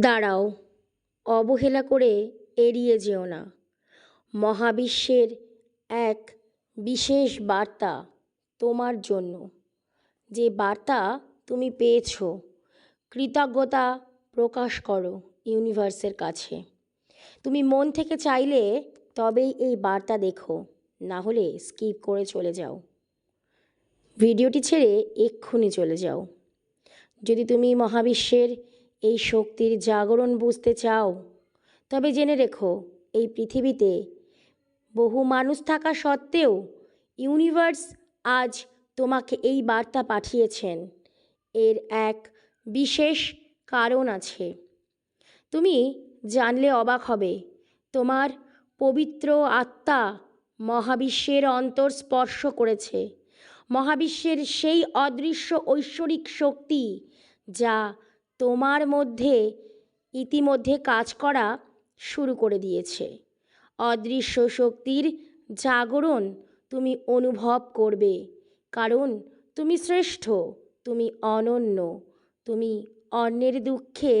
দাঁড়াও, অবহেলা করে এড়িয়ে যেও না। মহাবিশ্বের এক বিশেষ বার্তা তোমার জন্য। যে বার্তা তুমি পেয়েছ, কৃতজ্ঞতা প্রকাশ করো ইউনিভার্সের কাছে। তুমি মন থেকে চাইলে তবেই এই বার্তা দেখো, না হলে স্কিপ করে চলে যাও। ভিডিওটি ছেড়ে এক্ষুনি চলে যাও। যদি তুমি মহাবিশ্বের এই শক্তির জাগরণ বুঝতে চাও? তবে জেনে রেখো, এই পৃথিবীতে বহু মানুষ থাকা সত্ত্বেও ইউনিভার্স আজ তোমাকে এই বার্তা পাঠিয়েছেন। এর এক বিশেষ কারণ আছে। তুমি জানলে অবাক হবে, তোমার পবিত্র আত্মা মহাবিশ্বের অন্তর স্পর্শ করেছে। মহাবিশ্বের সেই অদৃশ্য ঐশ্বরিক শক্তি যা তোমার মধ্যে ইতিমধ্যে কাজ করা শুরু করে দিয়েছে। অদৃশ্য শক্তির জাগরণ তুমি অনুভব করবে, কারণ তুমি শ্রেষ্ঠ, তুমি অনন্য, তুমি অন্যের দুঃখে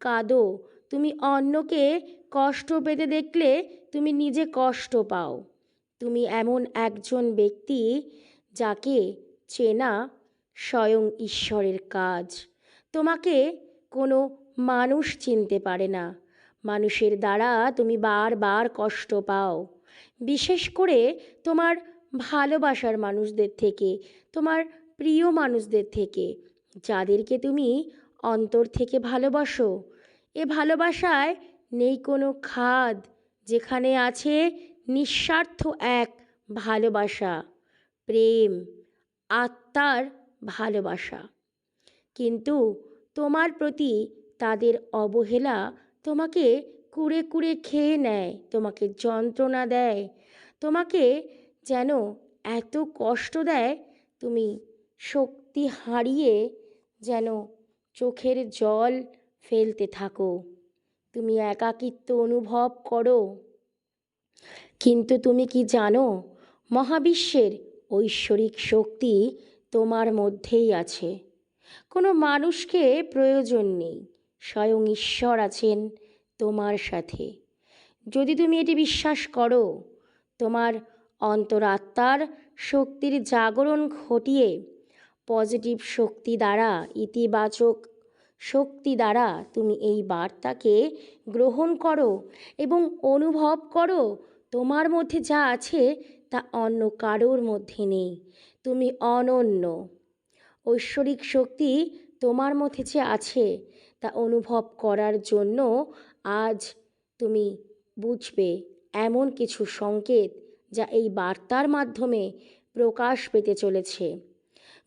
কাঁদো, তুমি অন্যকে কষ্ট পেতে দেখলে তুমি নিজে কষ্ট পাও। তুমি এমন একজন ব্যক্তি যাকে চেনা স্বয়ং ঈশ্বরের কাজ। তোমাকে কোনো মানুষ চিনতে পারে না। মানুষের দ্বারা তুমি বারবার কষ্ট পাও। বিশেষ করে তোমার ভালোবাসার মানুষদের থেকে, তোমার প্রিয় মানুষদের থেকে, যাদেরকে তুমি অন্তর থেকে ভালোবাসো। এ ভালোবাসায় নেই কোনো খাদ, যেখানে আছে নিঃস্বার্থ এক ভালোবাসা, প্রেম, আত্মার ভালোবাসা। কিন্তু তোমার প্রতি তাদের অবহেলা তোমাকে কুড়ে কুড়ে খেয়ে নেয়, তোমাকে যন্ত্রণা দেয়, তোমাকে যেন এত কষ্ট দেয়, তুমি শক্তি হারিয়ে যেন চোখের জল ফেলতে থাকো। তুমি একাকিত্ব অনুভব করো। কিন্তু তুমি কি জানো, মহাবিশ্বের ঐশ্বরিক শক্তি তোমার মধ্যেই আছে। কোনো মানুষকে প্রয়োজন নেই, স্বয়ং ঈশ্বর আছেন তোমার সাথে। যদি তুমি এটি বিশ্বাস করো, তোমার অন্তরাত্মার শক্তির জাগরণ ঘটিয়ে পজিটিভ শক্তি দ্বারা, ইতিবাচক শক্তি দ্বারা তুমি এই বার্তাকে গ্রহণ করো এবং অনুভব করো, তোমার মধ্যে যা আছে তা অন্য কারোর মধ্যে নেই। তুমি অনন্য। ঐশ্বরিক শক্তি তোমার মধ্যে যে আছে, তা অনুভব করার জন্য আজ তুমি বুঝবে এমন কিছু সংকেত যা এই বার্তার মাধ্যমে প্রকাশ পেতে চলেছে।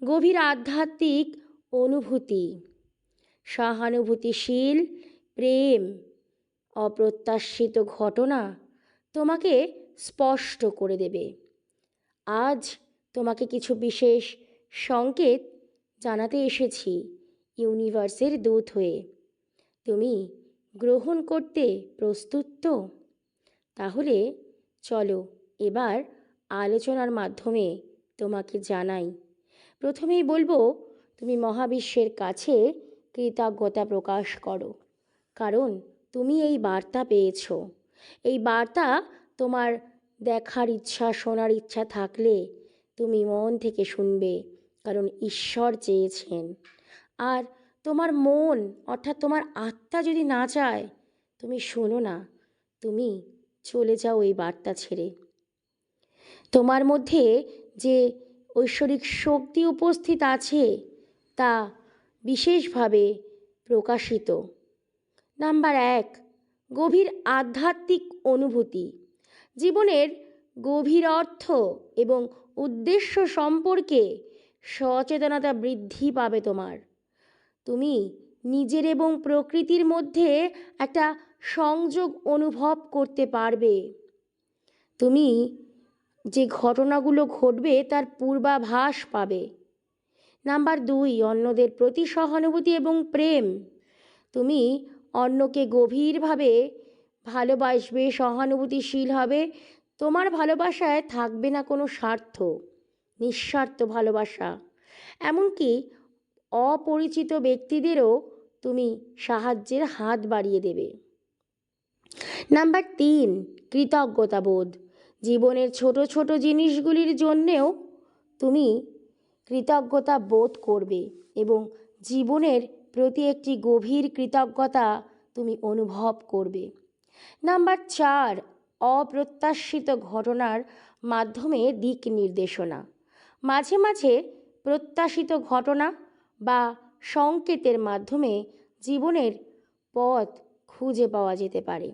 গভীর আধ্যাত্মিক অনুভূতি, সহানুভূতিশীল প্রেম, অপ্রত্যাশিত ঘটনা তোমাকে স্পষ্ট করে দেবে। আজ তোমাকে কিছু বিশেষ সংকেত জানাতে এসেছি ইউনিভার্সের দূত হয়ে। তুমি গ্রহণ করতে প্রস্তুত তো? তাহলে চলো এবার আলোচনার মাধ্যমে তোমাকে জানাই। প্রথমেই বলব, তুমি মহাবিশ্বের কাছে কৃতজ্ঞতা প্রকাশ করো। কারণ তুমি এই বার্তা পেয়েছ। এই বার্তা তোমার দেখার ইচ্ছা, শোনার ইচ্ছা থাকলে তুমি মন থেকে শুনবে। কারণ ঈশ্বর চেয়েছেন। আর তোমার মন, অর্থাৎ তোমার আত্মা যদি না চায়, তুমি শোনো না, তুমি চলে যাও এই বার্তা ছেড়ে। তোমার মধ্যে যে ঐশ্বরিক শক্তি উপস্থিত আছে, তা বিশেষভাবে প্রকাশিত। নাম্বার এক, গভীর আধ্যাত্মিক অনুভূতি। জীবনের গভীর অর্থ এবং উদ্দেশ্য সম্পর্কে সচেতনতা বৃদ্ধি পাবে তোমার। তুমি নিজের এবং প্রকৃতির মধ্যে একটা সংযোগ অনুভব করতে পারবে। তুমি যে ঘটনাগুলো ঘটবে তার পূর্বাভাস পাবে। নাম্বার দুই, অন্যদের প্রতি সহানুভূতি এবং প্রেম। তুমি অন্যকে গভীরভাবে ভালোবাসবে, সহানুভূতিশীল হবে। তোমার ভালোবাসায় থাকবে না কোনো স্বার্থ। নিঃস্বার্থ ভালোবাসা। এমনকি অপরিচিত ব্যক্তিদেরও তুমি সাহায্যের হাত বাড়িয়ে দেবে। নাম্বার তিন কৃতজ্ঞতাবোধ জীবনের ছোট ছোট জিনিসগুলির জন্যেও তুমি কৃতজ্ঞতা বোধ করবে এবং জীবনের প্রতি একটি গভীর কৃতজ্ঞতা তুমি অনুভব করবে। নাম্বার চার, অপ্রত্যাশিত ঘটনার মাধ্যমে দিক নির্দেশনা। মাঝে মাঝে প্রত্যাশিত ঘটনা বা সংকেতের মাধ্যমে জীবনের পথ খুঁজে পাওয়া যেতে পারে।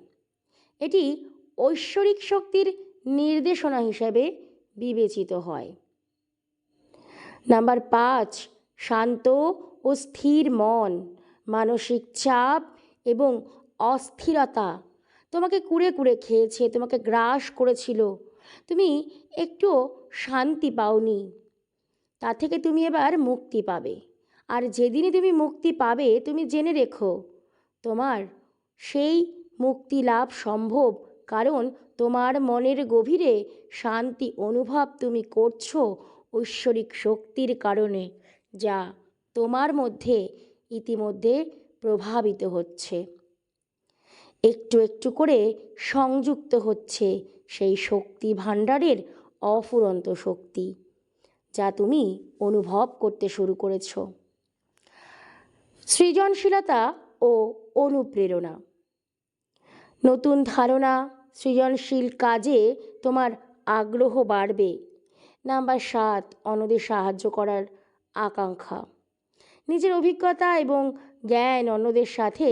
এটি ঐশ্বরিক শক্তির নির্দেশনা হিসাবে বিবেচিত হয়। নাম্বার পাঁচ, শান্ত ও স্থির মন, মানসিক চাপ এবং অস্থিরতা। তোমাকে কুড়ে কুড়ে খেয়েছে, তোমাকে গ্রাস করেছিল। তুমি একটু শান্তি পাওনি। তা থেকে তুমি এবার মুক্তি পাবে। আর যেদিনই তুমি মুক্তি পাবে, তুমি জেনে রেখো, তোমার সেই মুক্তি লাভ সম্ভব, কারণ তোমার মনের গভীরে শান্তি অনুভব তুমি করছ ঐশ্বরিক শক্তির কারণে, যা তোমার মধ্যে ইতিমধ্যে প্রভাবিত হচ্ছে। একটু একটু করে সংযুক্ত হচ্ছে সেই শক্তি ভাণ্ডারের অফুরন্ত শক্তি, যা তুমি অনুভব করতে শুরু করেছ। সৃজনশীলতা ও অনুপ্রেরণা। নতুন ধারণা, সৃজনশীল কাজে তোমার আগ্রহ বাড়বে। নাম্বার সাত, অন্যদের সাহায্য করার আকাঙ্ক্ষা। নিজের অভিজ্ঞতা এবং জ্ঞান অন্যদের সাথে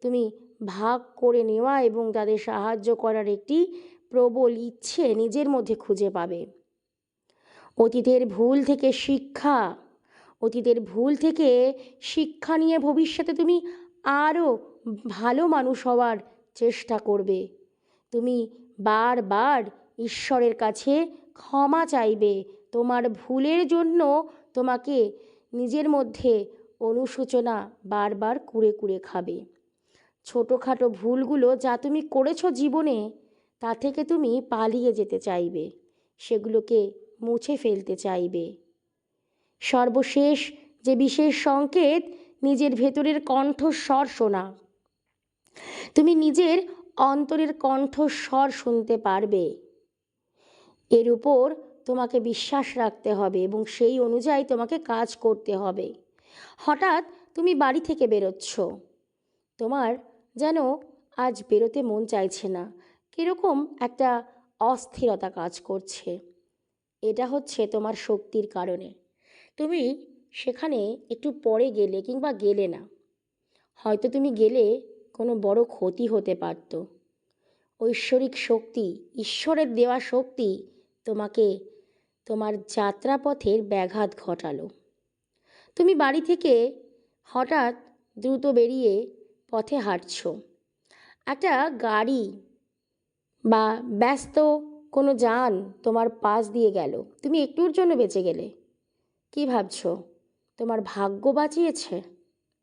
তুমি ভাগ করে নেওয়া এবং তাদের সাহায্য করার একটি প্রবল ইচ্ছে নিজের মধ্যে খুঁজে পাবে। অতীতের ভুল থেকে শিক্ষা, অতীতের ভুল থেকে শিক্ষা নিয়ে ভবিষ্যতে তুমি আরও ভালো মানুষ হওয়ার চেষ্টা করবে। তুমি বারবার ঈশ্বরের কাছে ক্ষমা চাইবে। তোমার ভুলের জন্য তোমাকে নিজের মধ্যে অনুশোচনা বারবার কুড়ে কুড়ে খাবে। ছোটোখাটো ভুলগুলো যা তুমি করেছ জীবনে তা থেকে তুমি পালিয়ে যেতে চাইবে, সেগুলোকে মুছে ফেলতে চাইবে। সর্বশেষ যে বিশেষ সংকেত নিজের ভেতরের কণ্ঠস্বর শোনা। তুমি নিজের অন্তরের কণ্ঠস্বর শুনতে পারবে। এর উপর তোমাকে বিশ্বাস রাখতে হবে এবং সেই অনুযায়ী তোমাকে কাজ করতে হবে। হঠাৎ তুমি বাড়ি থেকে বেরোচ্ছ। তোমার যেন আজ বেরোতে মন চাইছে না। কীরকম একটা অস্থিরতা কাজ করছে। এটা হচ্ছে তোমার শক্তির কারণে। তুমি সেখানে একটু পরে গেলে কিংবা গেলে না। হয়তো তুমি গেলে কোনো বড় ক্ষতি হতে পারত। ঐশ্বরিক শক্তি, ঈশ্বরের দেওয়া শক্তি তোমাকে তোমার যাত্রাপথের ব্যাঘাত ঘটালো। তুমি বাড়ি থেকে হঠাৎ দ্রুত বেরিয়ে পথে হাঁটছ। একটা গাড়ি বা ব্যস্ত কোনো যান তোমার পাশ দিয়ে গেল। তুমি একটুর জন্য বেঁচে গেলে। কি ভাবছ? তোমার ভাগ্য বাঁচিয়েছে?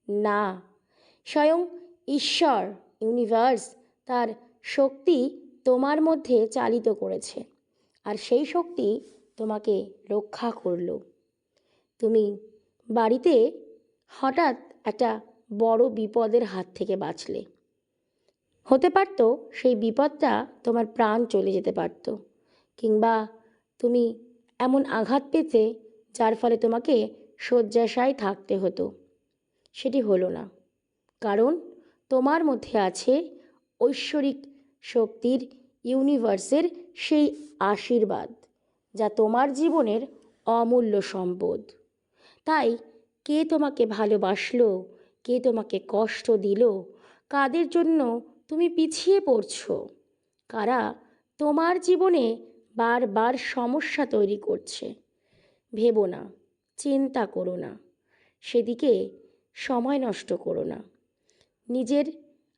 না। স্বয়ং ঈশ্বর ইউনিভার্স তার শক্তি তোমার মধ্যে চালিত করেছে। আর সেই শক্তি তোমাকে রক্ষা করল। তুমি বাড়িতে হঠাৎ একটা বড় বিপদের হাত থেকে বাঁচলে। হতে পারতো সেই বিপদটা তোমার প্রাণ চলে যেতে পারত। কিংবা তুমি এমন আঘাত পেতে যার ফলে তোমাকে শয্যাশায় থাকতে হতো। সেটি হলো না। কারণ তোমার মধ্যে আছে ঐশ্বরিক শক্তির ইউনিভার্সের সেই আশীর্বাদ, যা তোমার জীবনের অমূল্য সম্পদ। তাই কে তোমাকে ভালোবাসলো, কে তোমাকে কষ্ট দিল, কাদের জন্য তুমি পিছিয়ে পড়ছো। কারা তোমার জীবনে বারবার সমস্যা তৈরি করছে। ভেবো না, চিন্তা করো না, সেদিকে সময় নষ্ট করো না। নিজের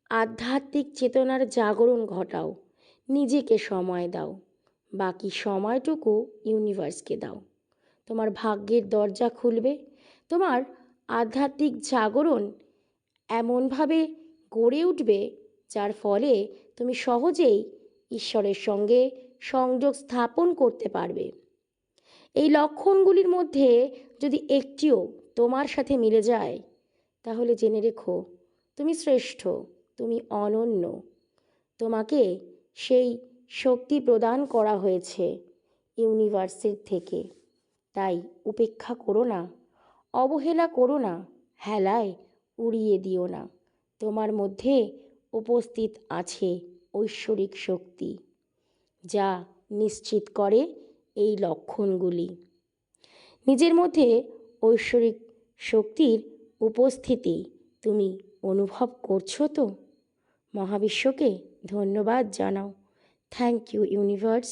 আধ্যাত্মিক চেতনার জাগরণ ঘটাও, নিজেকে সময় দাও, বাকি সময়টুকু ইউনিভার্সকে দাও। তোমার ভাগ্যের দরজা খুলবে, তোমার আধ্যাত্মিক জাগরণ এমনভাবে গড়ে উঠবে যার ফলে তুমি সহজেই ঈশ্বরের সঙ্গে সংযোগ স্থাপন করতে পারবে। এই লক্ষণগুলির মধ্যে যদি একটিও তোমার সাথে মিলে যায়, তাহলে জেনে রেখো, তুমি শ্রেষ্ঠ, তুমি অনন্য। তোমাকে সেই শক্তি প্রদান করা হয়েছে ইউনিভার্সের থেকে। তাই উপেক্ষা করো না, অবহেলা করো না, হেলায় উড়িয়ে দিও না। তোমার মধ্যে উপস্থিত আছে ঐশ্বরিক শক্তি, যা নিশ্চিত করে এই লক্ষণগুলি। নিজের মধ্যে ঐশ্বরিক শক্তির উপস্থিতি তুমি অনুভব করছ তো? মহাবিশ্বকে ধন্যবাদ জানাও। Thank you universe.